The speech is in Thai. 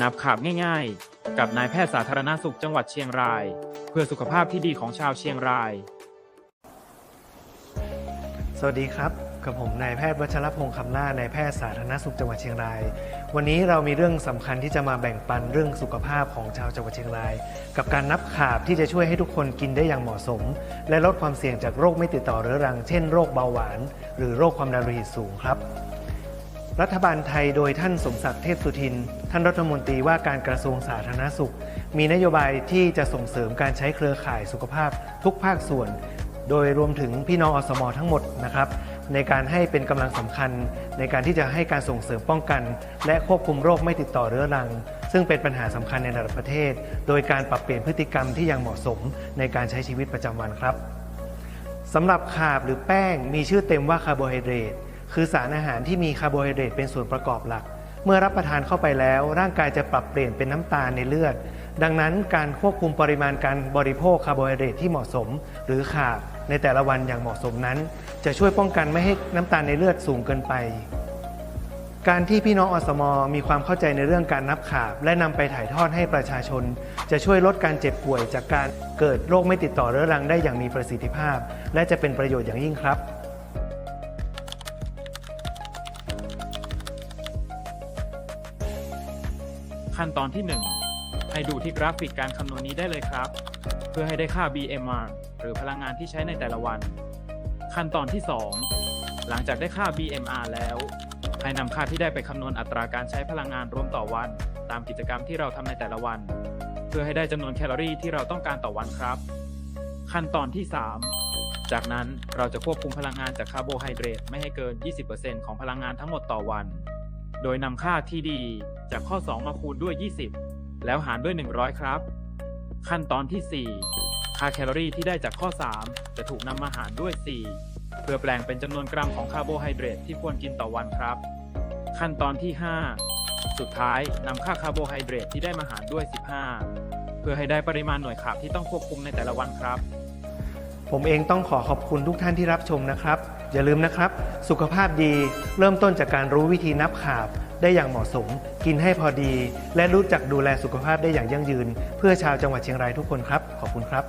นับขาบง่ายๆ กับนายแพทย์สาธารณสุขจังหวัดเชียงราย เพื่อสุขภาพที่ดีของชาวเชียงราย สวัสดีครับ กับผมนายแพทย์วัชรพงษ์คำล่านายแพทย์สาธารณสุขจังหวัดเชียงราย วันนี้เรามีเรื่องสำคัญที่จะมาแบ่งปันเรื่องสุขภาพของชาวจังหวัดเชียงราย กับการนับขาบที่จะช่วยให้ทุกคนกินได้อย่างเหมาะสม และลดความเสี่ยงจากโรคไม่ติดต่อเรื้อรัง เช่นโรคเบาหวาน หรือโรคความดันโลหิตสูงครับ รัฐบาลไทยโดยท่านสมศักดิ์เทพสุทิน ท่านรัฐมนตรีว่าการกระทรวงสาธารณสุข มีนโยบายที่จะส่งเสริมการใช้เครือข่ายสุขภาพทุกภาคส่วน โดยรวมถึงพี่น้องอสมทั้งหมดนะครับ ในการให้เป็นกำลังสำคัญ ในการที่จะให้การส่งเสริมป้องกัน และควบคุมโรคไม่ติดต่อเรื้อรัง ซึ่งเป็นปัญหาสำคัญในระดับประเทศ โดยการปรับเปลี่ยนพฤติกรรมที่ยังเหมาะสมในการใช้ชีวิตประจำวันครับสำหรับขาบหรือแป้งมีชื่อเต็มว่าคาร์โบไฮเดรต คือสารอาหารที่มีคาร์โบไฮเดรตเป็นส่วนประกอบหลัก เมื่อรับประทานเข้าไปแล้ว ร่างกายจะปรับเปลี่ยนเป็นน้ำตาลในเลือด ดังนั้นการควบคุมปริมาณการบริโภคคาร์โบไฮเดรตที่เหมาะสม หรือขาบในแต่ละวันอย่างเหมาะสมนั้น จะช่วยป้องกันไม่ให้น้ำตาลในเลือดสูงเกินไป การที่พี่น้องอสมมีความเข้าใจในเรื่องการนับขาบ และนำไปถ่ายทอดให้ประชาชน จะช่วยลดการเจ็บป่วยจากการเกิดโรคไม่ติดต่อเรื้อรังได้อย่างมีประสิทธิภาพ และจะเป็นประโยชน์อย่างยิ่งครับ ขั้นตอนที่ 1 ให้ดูที่กราฟิกการคำนวณนี้ได้เลยครับ เพื่อให้ได้ค่า BMR หรือพลังงานที่ใช้ในแต่ละวัน ขั้นตอนที่ 2 หลังจากได้ค่า BMR แล้ว ให้นำค่าที่ได้ไปคำนวณอัตราการใช้พลังงานรวมต่อวัน ตามกิจกรรมที่เราทำในแต่ละวัน เพื่อให้ได้จำนวนแคลอรี่ที่เราต้องการต่อวันครับ ขั้นตอนที่ 3 จากนั้นเราจะควบคุมพลังงานจากคาร์โบไฮเดรตไม่ให้เกิน 20%ของพลังงานทั้งหมดต่อวัน โดยนำค่าที่ดีจากข้อ 2 มาคูณด้วย 20 แล้วหารด้วย 100 ครับ ขั้นตอนที่ 4 ค่าแคลอรี่ที่ได้จากข้อ 3 จะถูกนำมาหารด้วย 4 เพื่อแปลงเป็นจำนวนกรัมของคาร์โบไฮเดรตที่ควรกินต่อวันครับ ขั้นตอนที่ 5 สุดท้ายนำค่าคาร์โบไฮเดรตที่ได้มาหารด้วย 15 เพื่อให้ได้ปริมาณหน่วยขาบที่ต้องควบคุมในแต่ละวันครับ ผมเองต้องขอขอบคุณทุกท่านที่รับชมนะครับ อย่าลืมนะครับ สุขภาพดีเริ่มต้นจากการรู้วิธีนับขาบได้อย่างเหมาะสม กินให้พอดี และรู้จักดูแลสุขภาพได้อย่างยั่งยืน เพื่อชาวจังหวัดเชียงรายทุกคนครับ ขอบคุณครับ